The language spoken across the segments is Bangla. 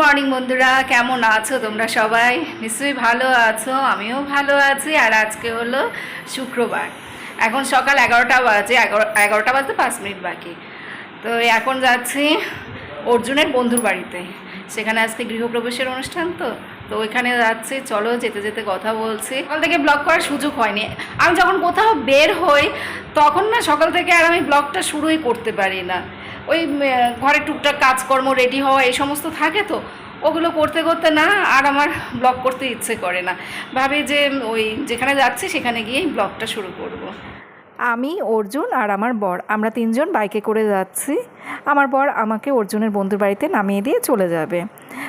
মর্নিং বন্ধুরা। কেমন আছো তোমরা সবাই? নিশ্চয়ই ভালো আছো, আমিও ভালো আছি, আর আজকে হলো শুক্রবার। এখন সকাল এগারোটা বাজে, এগারো, এগারোটা বাজতে পাঁচ মিনিট বাকি। তো এখন যাচ্ছি অর্জুনের বন্ধুর বাড়িতে। সেখানে আজকে গৃহপ্রবেশের অনুষ্ঠান তো তো ওইখানে যাচ্ছি। চলো যেতে যেতে কথা বলছি। সকাল থেকে ব্লগ করার সুযোগ হয়নি। আমি যখন কোথাও বের হই, তখন না সকাল থেকে আর আমি ব্লগটা শুরুই করতে পারি না। ওই ঘরে টুকটাক কাজকর্ম রেডি হওয়া, এই সমস্ত থাকে তো ওগুলো করতে করতে না, আর আমার ব্লগ করতে ইচ্ছে করে না ভাবে যে ওই যেখানে যাচ্ছি সেখানে গিয়েই ব্লগটা শুরু করব। আমি, অর্জুন আর আমার বর। আমরা তিনজন বাইকে করে যাচ্ছি। আমার বর আমাকে অর্জুনের বন্ধুর বাড়িতে নামিয়ে দিয়ে চলে যাবে।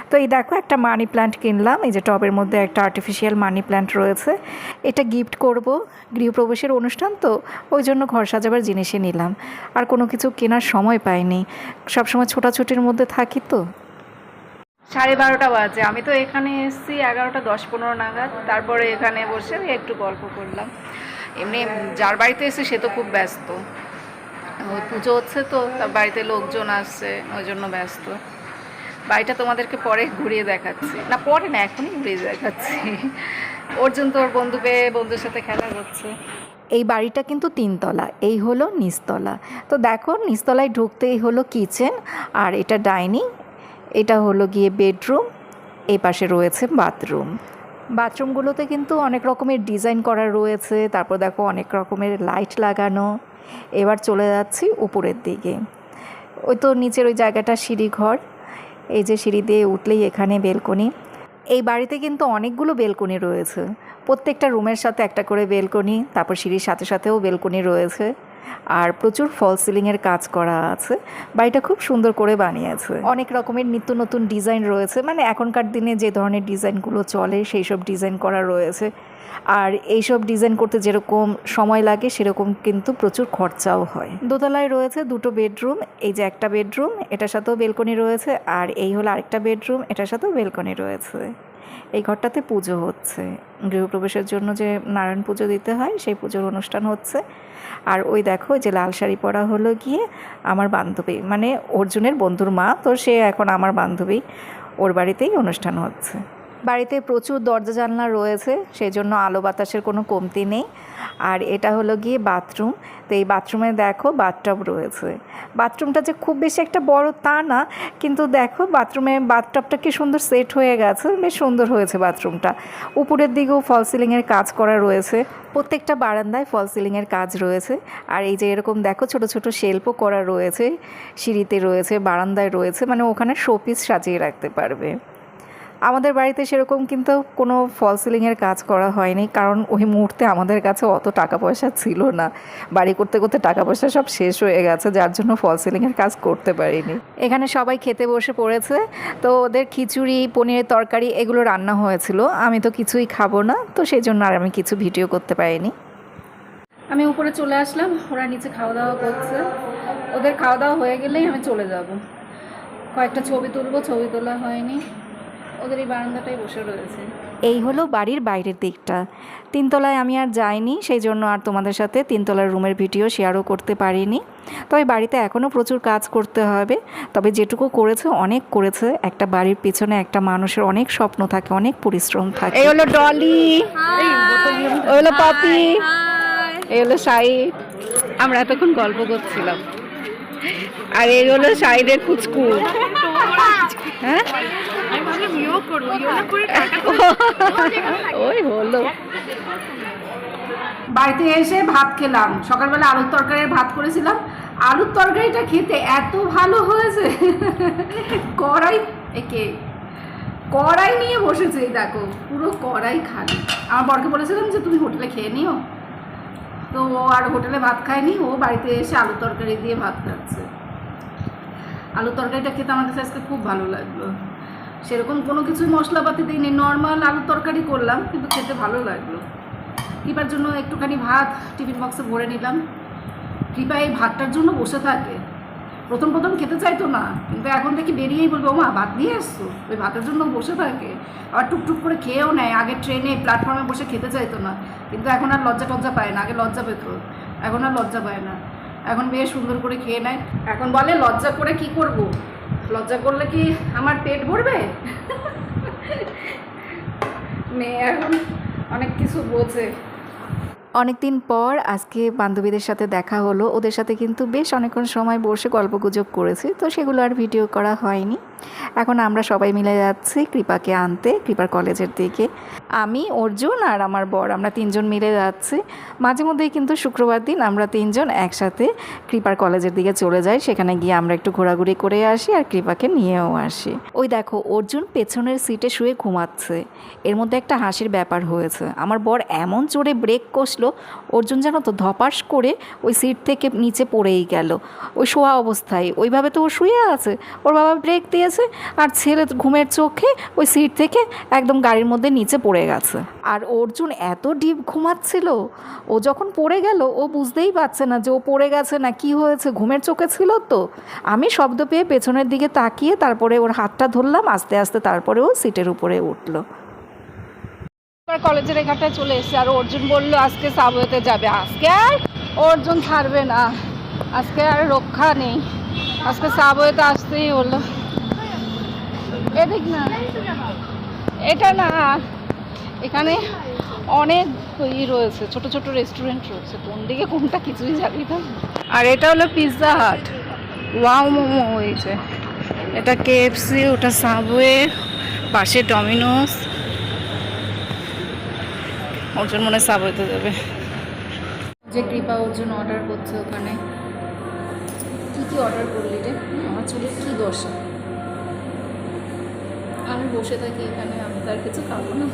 তো এই দেখো একটা মানি প্ল্যান্ট কিনলাম। এই যে টবের মধ্যে একটা আর্টিফিশিয়াল মানি প্ল্যান্ট রয়েছে। এটা গিফট করব। গৃহপ্রবেশের অনুষ্ঠান তো, ওই জন্য ঘর সাজাবার জিনিসই নিলাম। আর কোনো কিছু কেনার সময় পাইনি। সবসময় ছোটাছুটির মধ্যে থাকি তো। সাড়ে বারোটা বাজে। আমি তো এখানে এসেছি এগারোটা দশ পনেরো নাগাদ। তারপরে এখানে বসে একটু গল্প করলাম। এমনি যার বাড়িতে এসে সে তো খুব ব্যস্ত। পুজো হচ্ছে তো, তার বাড়িতে লোকজন আসছে, ওই জন্য ব্যস্ত। বাড়িটা তোমাদেরকে পরে ঘুরিয়ে দেখাচ্ছি। না, পরে না, এখনই ঘুরিয়ে দেখাচ্ছি। অর্জুন তোর বন্ধু পেয়ে বন্ধুর সাথে খেলা করছে। এই বাড়িটা কিন্তু তিনতলা, এই হলো নিচতলা। তো দেখো, নিচতলায় ঢুকতেই হলো কিচেন, আর এটা ডাইনিং, এটা হলো গিয়ে বেডরুম এই পাশে রয়েছে বাথরুম। বাথরুমগুলোতে কিন্তু অনেক রকমের ডিজাইন করা রয়েছে, তারপর দেখো অনেক রকমের লাইট লাগানো। এবার চলে যাচ্ছি উপরের দিকে। ওই তো নিচের ওই জায়গাটা সিঁড়ি ঘর। এই যে সিঁড়ি দিয়ে উঠলেই এখানে বেলকনি। এই বাড়িতে কিন্তু অনেকগুলো বেলকনি রয়েছে। প্রত্যেকটা রুমের সাথে একটা করে বেলকনি, তারপর সিঁড়ির সাথে সাথেও বেলকনি রয়েছে। আর প্রচুর ফল সিলিংয়ের কাজ করা আছে। বাড়িটা খুব সুন্দর করে বানিয়েছে। অনেক রকমের নিত্য নতুন ডিজাইন রয়েছে। মানে এখনকার দিনে যে ধরনের ডিজাইনগুলো চলে সেই সব ডিজাইন করা রয়েছে। আর এইসব ডিজাইন করতে যেরকম সময় লাগে, সেরকম কিন্তু প্রচুর খরচাও হয়। দোতলায় রয়েছে দুটো বেডরুম। এই যে একটা বেডরুম, এটার সাথেও বেলকনি রয়েছে। আর এই হলো আরেকটা বেডরুম, এটার সাথেও বেলকনি রয়েছে। এই ঘরটাতে পুজো হচ্ছে। গৃহপ্রবেশের জন্য যে নারায়ণ পুজো দিতে হয়, সেই পুজোর অনুষ্ঠান হচ্ছে। আর ওই দেখো যে লাল শাড়ি পরা হলো গিয়ে আমার বান্ধবী মানে অর্জুনের বন্ধুর মা, তো সে এখন আমার বান্ধবী। ওর বাড়িতেই অনুষ্ঠান হচ্ছে। বাড়িতে প্রচুর দরজা জানলা রয়েছে সেই জন্য আলো বাতাসের কোনো কমতি নেই। আর এটা হলো গিয়ে বাথরুম। তো এই বাথরুমে দেখো বাথটব রয়েছে। বাথরুমটা যে খুব বেশি একটা বড় তা না, কিন্তু দেখো বাথরুমে বাথটবটা কি সুন্দর সেট হয়ে গেছে, বেশ সুন্দর হয়েছে বাথরুমটা। উপরের দিকেও ফল সিলিংয়ের কাজ করা রয়েছে। প্রত্যেকটা বারান্দায় ফল সিলিংয়ের কাজ রয়েছে। আর এই যে এরকম দেখো ছোট ছোট শেল্পও করা রয়েছে, সিঁড়িতে রয়েছে, বারান্দায় রয়েছে মানে ওখানে শোপিস সাজিয়ে রাখতে পারবে। আমাদের বাড়িতে সেরকম কিন্তু কোনো ফল সিলিংয়ের কাজ করা হয়নি। কারণ ওই মুহূর্তে আমাদের কাছে অত টাকা পয়সা ছিল না। বাড়ি করতে করতে টাকা পয়সা সব শেষ হয়ে গেছে, যার জন্য ফল সিলিংয়ের কাজ করতে পারিনি। এখানে সবাই খেতে বসে পড়েছে। তো ওদের খিচুড়ি, পনিরের তরকারি এগুলো রান্না হয়েছিল। আমি তো কিছুই খাব না, তো সেই জন্য আর আমি কিছু ভিডিও করতে পারিনি। আমি উপরে চলে আসলাম, ওরা নিচে খাওয়া দাওয়া করছে। ওদের খাওয়া দাওয়া হয়ে গেলেই আমি চলে যাব। কয়েকটা ছবি তুলবো, ছবি তোলা হয়নি। ওদের এই বারান্দাটাই বসে রয়েছে। এই হলো বাড়ির বাইরের দিকটা। তিনতলায় আমি আর যাইনি সেই জন্য আর তোমাদের সাথে তিনতলার রুমের ভিডিও শেয়ারও করতে পারিনি। তবে বাড়িতে এখনও প্রচুর কাজ করতে হবে। তবে যেটুকু করেছে অনেক করেছে। একটা বাড়ির পিছনে একটা মানুষের অনেক স্বপ্ন থাকে অনেক পরিশ্রম থাকে। এই হলো ডলি। ওই হলো পাপি। এই হলো সাইড আমরা এতক্ষণ গল্প করছিলাম। আর এই হলো সাইডের কুচকু হ্যাঁ? ওই হলো। বাড়িতে এসে ভাত খেলাম। সকালবেলা আলুর তরকারি ভাত করেছিলাম। আলুর তরকারিটা খেতে এত ভালো হয়েছে। কড়াই একে, কড়াই নিয়ে বসেছে দেখো, পুরো কড়াই খালি। আমার বরকে বলেছিলাম যে, তুমি হোটেলে খেয়ে নিও। তো ও আর হোটেলে ভাত খায়নি, ও বাড়িতে এসে আলু তরকারি দিয়ে ভাত খাচ্ছে। আলু তরকারিটা খেতে আমার কাছে আজকে খুব ভালো লাগল। সেরকম কোনো কিছুই মশলাপাতি দিইনি নর্মাল আলু তরকারি করলাম, কিন্তু খেতে ভালো লাগল। কৃপার জন্য একটুখানি ভাত টিফিন বক্সে ভরে নিলাম। কৃপা এই ভাতটার জন্য বসে থাকে। প্রথম প্রথম খেতে চাইতো না। কিন্তু এখন দেখি বেরিয়েই বলবে, ওমা, ভাত নিয়ে এসছো? ওই ভাতের জন্য বসে থাকে। আবার টুকটুক করে খেয়েও নেয়। আগে ট্রেনে, প্ল্যাটফর্মে বসে খেতে চাইতো না। কিন্তু এখন আর লজ্জা টজ্জা পায় না। আগে লজ্জা পেত। এখন আর লজ্জা পায় না। এখন বেশ সুন্দর করে খেয়ে নেয়। এখন বলে, লজ্জা করে কি করব? লজ্জা করলে কি আমার পেট ভরবে? মেয়ে এখন অনেক কিছু বোঝে। অনেক দিন পর আজকে বান্ধবীদের সাথে দেখা হলো। ওদের সাথে কিন্তু বেশ অনেকক্ষণ সময় বসে গল্পগুজব করেছি। তো সেগুলো আর ভিডিও করা হয়নি। এখন আমরা সবাই মিলে যাচ্ছি কৃপাকে আনতে, কৃপার কলেজের দিকে। আমি, অর্জুন আর আমার বর, আমরা তিনজন মিলে যাচ্ছি। মাঝে মধ্যেই কিন্তু শুক্রবার দিন আমরা তিনজন একসাথে কৃপার কলেজের দিকে চলে যাই। সেখানে গিয়ে আমরা একটু ঘোরাঘুরি করে আসি আর কৃপাকে নিয়েও আসি। ওই দেখো, অর্জুন পেছনের সিটে শুয়ে ঘুমাচ্ছে। এর মধ্যে একটা হাসির ব্যাপার হয়েছে। আমার বর এমন জোরে ব্রেক কষলো, অর্জুন যেন তো ধপাস করে ওই সিট থেকে নিচে পড়েই গেল। ওই শোয়া অবস্থায়। ওইভাবে তো ও শুয়ে আছে। ওর বাবা ব্রেক দিয়েছে আর ছেলে ঘুমের চোখে ওই সিট থেকে একদম গাড়ির মধ্যে নিচে পড়ে গেছে। আর অর্জুন এত ডিপ ঘুমাচ্ছিল, ও যখন পড়ে গেল, ও বুঝতেই পারছে না যে ও পড়ে গেছে না কি হয়েছে, ঘুমের চোখে ছিল তো। আমি শব্দ পেয়ে পেছনের দিকে তাকিয়ে তারপরে ওর হাতটা ধরলাম, আস্তে আস্তে তারপরে ও সিটের উপরে উঠল। এবার কলেজের এখানটায় চলে এসেছে আর অর্জুন বলল, আজকে সাবওয়েতে যাবে। আজকে আর অর্জুন ছাড়বে না। আজকে আর রক্ষা নেই। আজকে সাবওয়েতে আসতেই হলো। এদিক না। এটা না এখানে অনেক ই রয়েছে ছোট ছোট রেস্টুরেন্ট রয়েছে। কোন দিকে কোনটা কিছুই জানি না। আর এটা হলো পিৎজা হাট ওয়াও মোমো হয়েছে এটা কেএফসি ওটা সাবওয়ে পাশে ডমিনোস অর্জুন মনে হয় সাবওয়েতে যাবে। যে কৃপা অর্জুন অর্ডার করছে ওখানে। কি কি অর্ডার করলি রে? আমার চুলের কি দশা আমি বসে থাকি এখানে আমি তার কিছু খাব না।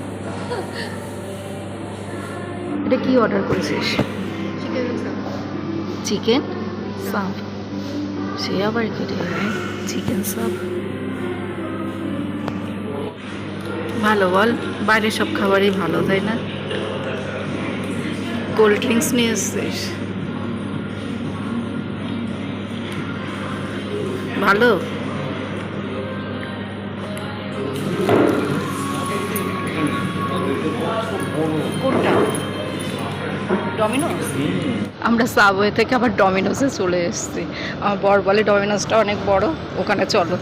এটা কি অর্ডার করেছিস? চিকেন সাপ সে আবার কি রে? চিকেন সাপ ভালো বল বাইরে সব খাবারই ভালো তাই না? কোল্ড ড্রিঙ্কস নিয়ে এসছিস। ভালো? কোনটা? ডমিনোস আমরা সাবওয়ে থেকে আবার ডমিনোসে চলে এসেছি। আমার বর বলে ডমিনোসটা অনেক বড় ওখানে চলো।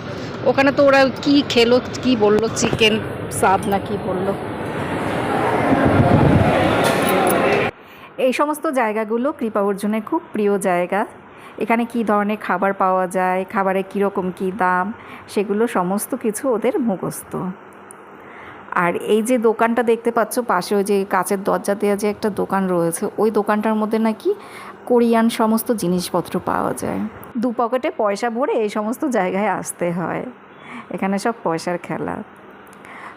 ওখানে তো ওরা কি খেলো কি বলল চিকেন সাব না কি বলল? এই সমস্ত জায়গাগুলো কৃপা অর্জুনের খুব প্রিয় জায়গা। এখানে কি ধরনের খাবার পাওয়া যায় খাবারের কীরকম কী দাম সেগুলো সমস্ত কিছু ওদের মুখস্থ। আর এই যে দোকানটা দেখতে পাচ্ছ, পাশে ওই যে কাচের দরজা দেওয়া যে একটা দোকান রয়েছে, ওই দোকানটার মধ্যে নাকি কোরিয়ান সমস্ত জিনিসপত্র পাওয়া যায়। দু পকেটে পয়সা ভরে এই সমস্ত জায়গায় আসতে হয়। এখানে সব পয়সার খেলা।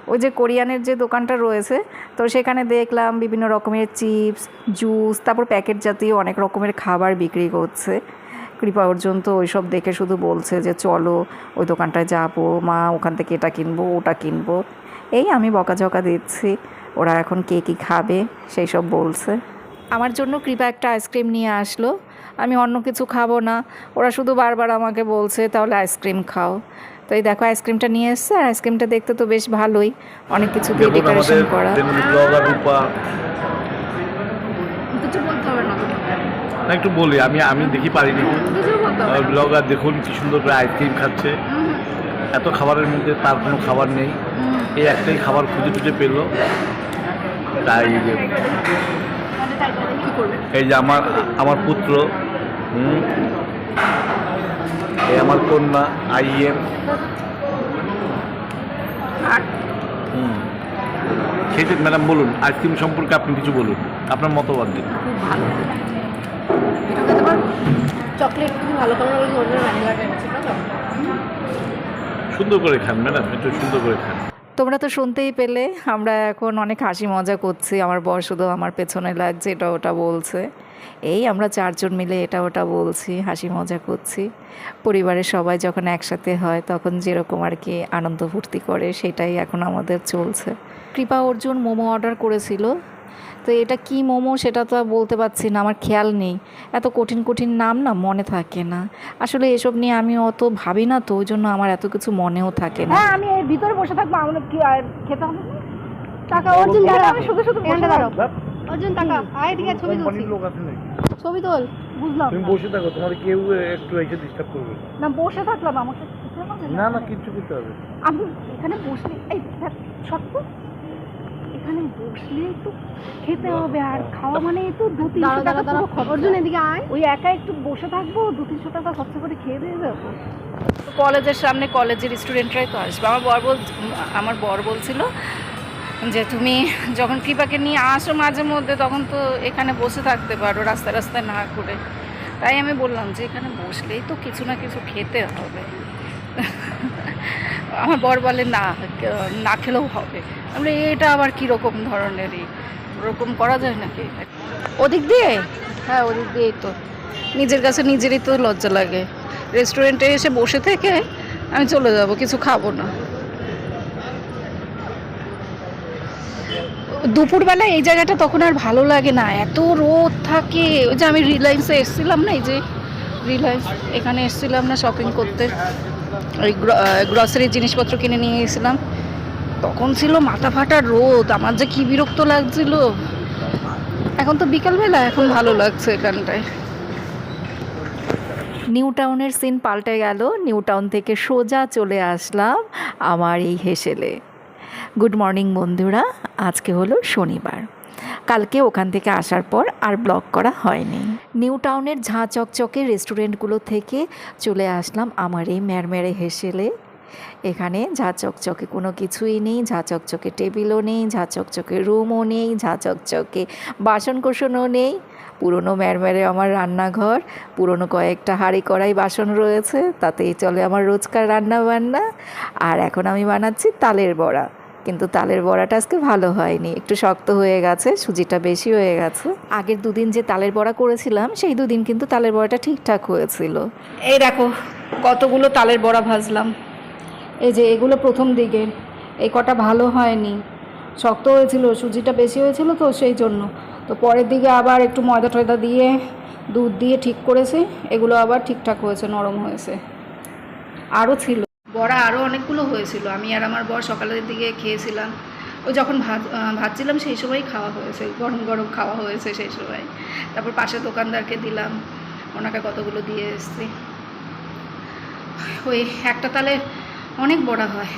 ওই যে কোরিয়ানের যে দোকানটা রয়েছে, তো সেখানে দেখলাম বিভিন্ন রকমের চিপস, জুস, তারপর প্যাকেট জাতীয় অনেক রকমের খাবার বিক্রি করছে। কৃপা অর্জুন তো ওইসব দেখে শুধু বলছে যে, চলো, ওই দোকানটায় যাব, মা ওখান থেকে এটা কিনবো, ওটা কিনবো। এই আমি বকাঝকা দিচ্ছি। ওরা এখন কে কী খাবে সেই সব বলছে। আমার জন্য কৃপা একটা আইসক্রিম নিয়ে আসলো। আমি অন্য কিছু খাব না। ওরা শুধু বারবার আমাকে বলছে তাহলে আইসক্রিম খাও। তো এই দেখো আইসক্রিমটা নিয়ে এসছে। আর আইসক্রিমটা দেখতে তো বেশ ভালোই। অনেক কিছু দিয়ে দেখুন ডেকোরেশন করা। না। একটু বলি আমি আমি দেখি পারিনি। ব্লগার দেখুন কি সুন্দর করে আইসক্রিম খাচ্ছে। এত খাবারের মধ্যে তার কোনো খাবার নেই। এই একটাই খাবার খুঁজে খুঁজে পেল। তাই এই যে আমার আমার পুত্র হুম, এই আমার কন্যা আইএম। খেতে ম্যাডাম বলুন আইসক্রিম সম্পর্কে আপনি কিছু বলুন। আপনার মতবাদ দিন। চকলেট ভালো সুন্দর করে খান ম্যাডাম একটু সুন্দর করে খান। তোমরা তো শুনতেই পেলে, আমরা এখন অনেক হাসি মজা করছি, আমার বর শুধু আমার পেছনে লাগছে, এটা ওটা বলছে। এই আমরা চারজন মিলে এটা ওটা বলছি, হাসি মজা করছি। পরিবারের সবাই যখন একসাথে হয়, তখন যেরকম আর কি আনন্দ ফুর্তি করে, সেটাই এখন আমাদের চলছে। কৃপা অর্জুন মোমো অর্ডার করেছিল। তো এটা কি মোমো সেটা তো আর বলতে পারছি না আমার খেয়াল নেই। এত কঠিন কঠিন নাম না মনে থাকে না। আসলে এসব নিয়ে আমি অত ভাবি না তো ওই জন্য আমার এত কিছু মনেও থাকে না। হ্যাঁ আমি এর ভিতরে বসে থাকব আমরা কি আর খেতে হবে? না? টাকা অর্জুন দাঁড়া আমি শুধু শুধু বসে দাঁড়াবো অর্জুন টাকা আয় দিকে ছবি তুলছি। লোক আছে নাকি? ছবি তোল। বুঝলাম। তুমি বসে থাকো তোমার কেউ একটু এসে ডিস্টার্ব করবে না। বসে থাকলাম আমাকে না না কিচ্ছু করতে হবে আমি এখানে বসে এই সত্য এখানে বসলে একটু খেতে হবে আর খাওয়া মানে তো দু তিনশো টাকা অর্জুন এদিকে আয় ওই একা একটু বসে থাকব দু তিনশো টাকা খরচা করে খেয়ে দিয়ে যাব। কলেজের সামনে কলেজের স্টুডেন্টরাই তো আসবে। আমার বর বল আমার বর বলছিল যে তুমি যখন কৃপাকে নিয়ে আসো মাঝে মধ্যে তখন তো এখানে বসে থাকতে পারো রাস্তায় রাস্তায় না করে। তাই আমি বললাম যে এখানে বসলেই তো কিছু না কিছু খেতে হবে। আমার বর বলে না না খেলেও হবে। আমরা এটা আবার কীরকম ধরনেরই ওরকম করা যায় নাকি? ওদিক দিয়ে? হ্যাঁ ওদিক দিয়েই তো। নিজের কাছে নিজেরই তো লজ্জা লাগে। রেস্টুরেন্টে এসে বসে থেকে আমি চলে যাব কিছু খাব না। দুপুরবেলা এই জায়গাটা তখন আর ভালো লাগে না এত রোদ থাকে। ওই যে আমি রিলায়েন্সে এসেছিলাম না এই যে রিলায়েন্স এখানে এসেছিলাম না শপিং করতে। ওই গ্রসারি জিনিসপত্র কিনে নিয়ে গেছিলাম। তখন ছিল মাথা ফাটা রোদ, আমার যে কি বিরক্ত লাগছিল। এখন তো বিকালবেলা, এখন ভালো লাগছে এখানটায়। নিউ টাউনের সিন পাল্টে গেল, নিউ টাউন থেকে সোজা চলে আসলাম আমার এই হেসেলে। গুড মর্নিং বন্ধুরা। আজকে হলো শনিবার। কালকে ওখান থেকে আসার পর আর ব্লগ করা হয়নি। নিউ টাউনের ঝাঁ চকচকে রেস্টুরেন্টগুলো থেকে চলে আসলাম আমার এই ম্যারমেরে হেসেলে। এখানে ঝা চকচকে কোনো কিছুই নেই ঝা চকচকে টেবিলও নেই ঝা চকচকে রুমও নেই ঝা চকচকে বাসন কোসনও নেই। পুরনো ম্যারম্যারে আমার রান্নাঘর, পুরনো কয়েকটা হাঁড়ি কড়াই বাসন রয়েছে, তাতেই চলে আমার রোজকার রান্না বান্না আর এখন আমি বানাচ্ছি তালের বড়া। কিন্তু তালের বড়াটা আজকে ভালো হয়নি। একটু শক্ত হয়ে গেছে, সুজিটা বেশি হয়ে গেছে। আগের দুদিন যে তালের বড়া করেছিলাম, সেই দুদিন কিন্তু তালের বড়াটা ঠিকঠাক হয়েছিল। এই দেখো, কতগুলো তালের বড়া ভাজলাম। এই যে এগুলো প্রথম দিকে এই কটা ভালো হয়নি। শক্ত হয়েছিল, সুজিটা বেশি হয়েছিল তো সেই জন্য। তো পরের দিকে আবার একটু ময়দা টয়দা দিয়ে, দুধ দিয়ে ঠিক করেছি, এগুলো আবার ঠিকঠাক হয়েছে, নরম হয়েছে। আরও ছিল। বড়া আরও অনেকগুলো হয়েছিল। আমি আর আমার বর সকালের দিকে খেয়েছিলাম। ও যখন ভাত ভাজছিলাম সেই সময় খাওয়া হয়েছে, গরম গরম খাওয়া হয়েছে সেই সময়। তারপর পাশে দোকানদারকে দিলাম, ওনাকে কতগুলো দিয়ে এসছি। ওই একটা তালে অনেক বড়া হয়।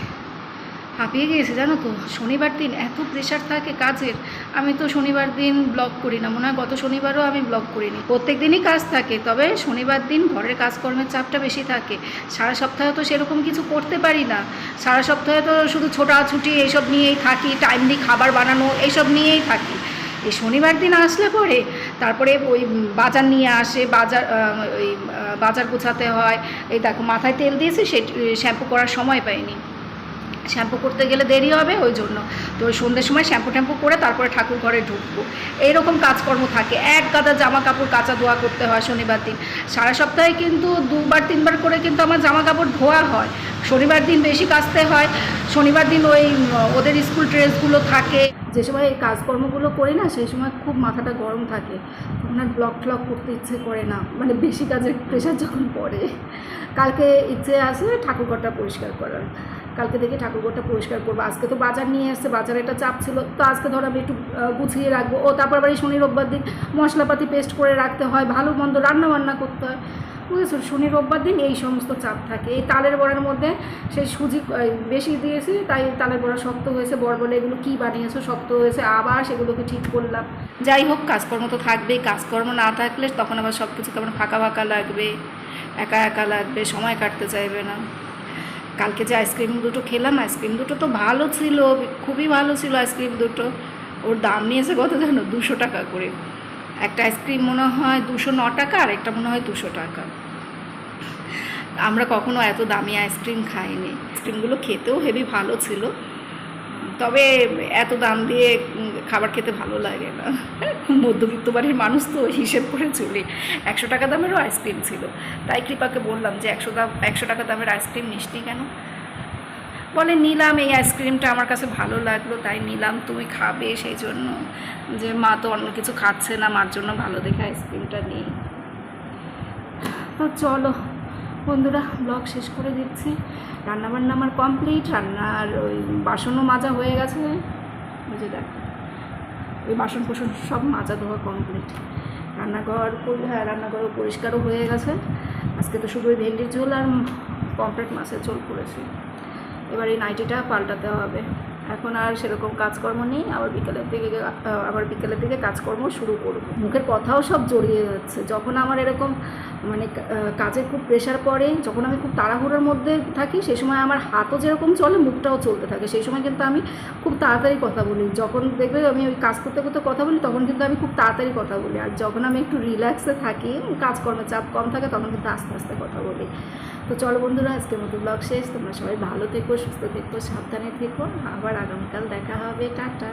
হাঁপিয়ে গিয়েছে জানো তো? শনিবার দিন এত প্রেশার থাকে কাজের। আমি তো শনিবার দিন ব্লগ করি না। মনে হয় গত শনিবারও আমি ব্লগ করিনি। প্রত্যেক দিনই কাজ থাকে, তবে শনিবার দিন ঘরের কাজকর্মের চাপটা বেশি থাকে। সারা সপ্তাহে তো সেরকম কিছু করতে পারি না। সারা সপ্তাহে তো শুধু ছোটাছুটি এইসব নিয়েই থাকি টাইমলি খাবার বানানো এইসব নিয়েই থাকি। এই শনিবার দিন আসলে পরে তারপরে ওই বাজার নিয়ে আসে, বাজার ওই বাজার গোছাতে হয়। এই দেখো, মাথায় তেল দিয়েছি, সে শ্যাম্পু করার সময় পাইনি। শ্যাম্পু করতে গেলে দেরি হবে, ওই জন্য। তো সন্ধ্যের সময় শ্যাম্পু ট্যাম্পু করে তারপরে ঠাকুর ঘরে ঢুকবো। এইরকম কাজকর্ম থাকে। এক গাদা জামা কাপড় কাচা ধোয়া করতে হয় শনিবার দিন। সারা সপ্তাহে কিন্তু দুবার, তিনবার করে কিন্তু আমার জামা কাপড় ধোয়া হয়। শনিবার দিন বেশি কাচতে হয়। শনিবার দিন ওই, ওদের স্কুল ড্রেসগুলো থাকে। যে সময় এই কাজকর্মগুলো করি না, সেই সময় খুব মাথাটা গরম থাকে। আর ব্লগ ফ্লগ করতে ইচ্ছে করে না। মানে বেশি কাজের প্রেশার যখন পড়ে, কালকে ইচ্ছে আছে ঠাকুরঘরটা পরিষ্কার করার। কালকে থেকে ঠাকুরঘরটা পরিষ্কার করব। আজকে তো বাজার নিয়ে এসছে, বাজারে একটা চাপ ছিল। তো আজকে ধরো আমি একটু গুছিয়ে রাখব। ও তারপর আবার এই শনি রোববার দিন মশলাপাতি পেস্ট করে রাখতে হয়, ভালো মন্দ রান্না বান্না করতে হয়। বুঝেছ? শনি রোববার দিন এই সমস্ত চাপ থাকে। এই তালের বড়ার মধ্যে সেই সুজি বেশি দিয়েছি, তাই তালের বড়া শক্ত হয়েছে। বড় বলে এগুলো কী বানিয়েছো? শক্ত হয়েছে, আবার সেগুলোকে ঠিক করলাম। যাই হোক, কাজকর্ম তো থাকবেই। কাজকর্ম না থাকলে তখন আবার সব কিছু কেমন ফাঁকা ফাঁকা লাগবে? একা একা লাগবে, সময় কাটতে চাইবে না। কালকে যে আইসক্রিম দুটো খেলাম আইসক্রিম দুটো তো ভালো ছিল, খুবই ভালো ছিল আইসক্রিম দুটো। ওর দাম নিয়েছে কত জানো? দুশো টাকা করে। একটা আইসক্রিম মনে হয় দুশো ন টাকা, আর একটা মনে হয় দুশো টাকা। আমরা কখনো এত দামি আইসক্রিম খাইনি। আইসক্রিমগুলো খেতেও হেভি ভালো ছিল। তবে এত দাম দিয়ে খাবার খেতে ভালো লাগে না। মধ্যবিত্ত বাড়ির মানুষ তো হিসেব করে চলি। একশো টাকা দামেরও আইসক্রিম ছিল। তাই কৃপাকে বললাম যে একশো দাম, একশো টাকা দামের আইসক্রিম মিষ্টি কেন? বলে, নিলাম, এই আইসক্রিমটা আমার কাছে ভালো লাগল, তাই নিলাম তুমি খাবে সেই জন্য যে মা তো অন্য কিছু খাচ্ছে না, মার জন্য ভালো দেখে আইসক্রিমটা নেই তো চলো বন্ধুরা ব্লগ শেষ করে দিচ্ছি। রান্নাবান্না আমার কমপ্লিট রান্নার ওই বাসনও মাজা হয়ে গেছে। বুঝে দেখ, ওই বাসন কোসন সব মাজা ধোয়া কমপ্লিট রান্নাঘর হ্যাঁ রান্নাঘরও পরিষ্কারও হয়ে গেছে। আজকে তো শুধু ওই ভেন্ডির ঝোল আর পমপ্লেট মাছের ঝোল করেছি। এবার এই নাইটিটা পাল্টাতে হবে। এখন আর সেরকম কাজকর্ম নেই, আবার বিকেলের দিকে আবার বিকেলের দিকে কাজকর্ম শুরু করব। মুখের কথাও সব জড়িয়ে যাচ্ছে। যখন আমার এরকম মানে কাজের খুব প্রেশার পড়ে, যখন আমি খুব তাড়াহুড়োর মধ্যে থাকি সেই সময় আমার হাতও যেরকম চলে, মুখটাও চলতে থাকে। সেই সময় কিন্তু আমি খুব তাড়াতাড়ি কথা বলি। যখন দেখবে আমি ওই কাজ করতে করতে কথা বলি, তখন কিন্তু আমি খুব তাড়াতাড়ি কথা বলি। আর যখন আমি একটু রিল্যাক্সে থাকি কাজকর্মের চাপ কম থাকে, তখন কিন্তু আস্তে আস্তে কথা বলি। তো চলো বন্ধুরা, আজকের মতো ব্লগ শেষ। তোমরা সবাই ভালো থেকো, সুস্থ থেকো, সাবধানে থেকো। আবার আগামীকাল দেখা হবে। টাটা।